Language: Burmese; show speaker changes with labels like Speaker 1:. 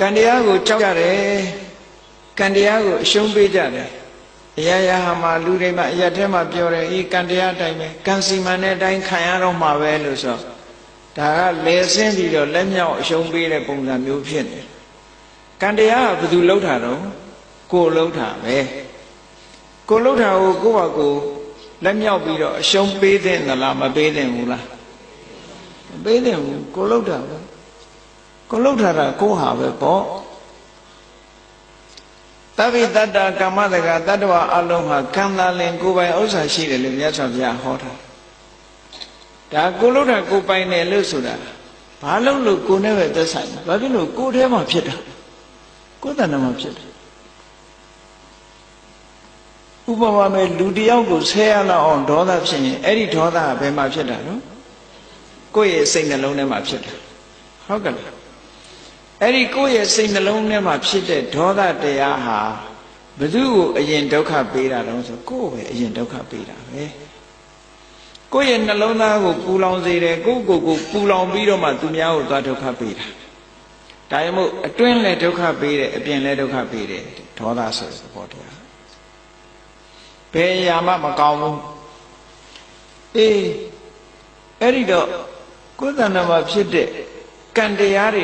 Speaker 1: ကံတရားကိုကြောက်ကြတယ်ကံတရားကိုအရှုံးပေးကြတယ်အရာရာဟာမှာလူတွေမှာအရာထဲမှာပြောတယ်အေးကံတရားအတိုင်းပဲကံစီမံတဲ့အတိုင်းခံရတော့မှာပဲလို့ဆိုဒါကလေဆင်းပြီးတော့လက်မြောက်အရှုံးပေးတဲ့ပုံစံမျိုးဖြစ်နေတယ်ကံတရားကဘယ်သူလှုပ်တာတော့ကိုယ်လှုပ်တာပဲကိုယ်လှုပ်တာကိုကိုယ့်ဘာကိုယ်လက်မြောက်ပြီးတော့အရှုံးပေးတဲ့သလားမပေးတဲ့ဘူးလားမပေးတဲ့ဘူးကိုယ်လှုပ်တာပဲ ကိုယ်လှုပ်တာကကိုယ်ဟာပဲပေါ့တဗ္ဗိတတ္တကမ္မတကတတ္တဝအလုံးဟာကံသာလင်ကိုယ်ပိုင်ဥစ္စာရှိတယ်လို့မြတ်စွာဘုရားဟောတာဒါကိုယ်လှုပ်တာကိုယ်ပိုင်တယ်လို့ဆိုတာဘာလို့လို့ကိုယ်နဲ့ပဲသက်ဆိုင်ဘာဖြစ်လို့ကိုယ်ထဲမှာဖြစ်တာကိုယ်တဏ္ဍာမှာဖြစ်တယ်ဥပမာမဲ့လူတစ်ယောက်ကိုဆဲရလောက်အောင်ဒေါသဖြစ်ရင်အဲ့ဒီဒေါသကဘယ်မှာဖြစ်တာနော်ကိုယ့်ရဲ့စိတ်နှလုံးထဲမှာဖြစ်တာဟုတ်ကဲ့လား အဲ့ဒီကိုယ့်ရဲ့စိတ်နှလုံးထဲမှာဖြစ်တဲ့ဒေါသတရားဟာဘယ်သူ့ကိုအရင်ဒုက္ခပေးတာတုံးဆိုကိုယ့်ပဲအရင်ဒုက္ခပေးတာပဲကိုယ့်ရဲ့နှလုံးသားကိုပူလောင်စေတယ်ကိုယ့်ကိုယ်ကိုပူလောင်ပြီးတော့မှသူများကိုသွားဒုက္ခပေးတာဒါရမို့အတွင်းလည်းဒုက္ခပေးတယ်အပြင်လည်းဒုက္ခပေးတယ်ဒေါသဆိုတဲ့သဘောတရားဘယ်အရာမှမကောင်းဘူးအေးအဲ့ဒီတော့ကိုယ်တဏ္ဍာမှာဖြစ်တဲ့ကံတရားတွေ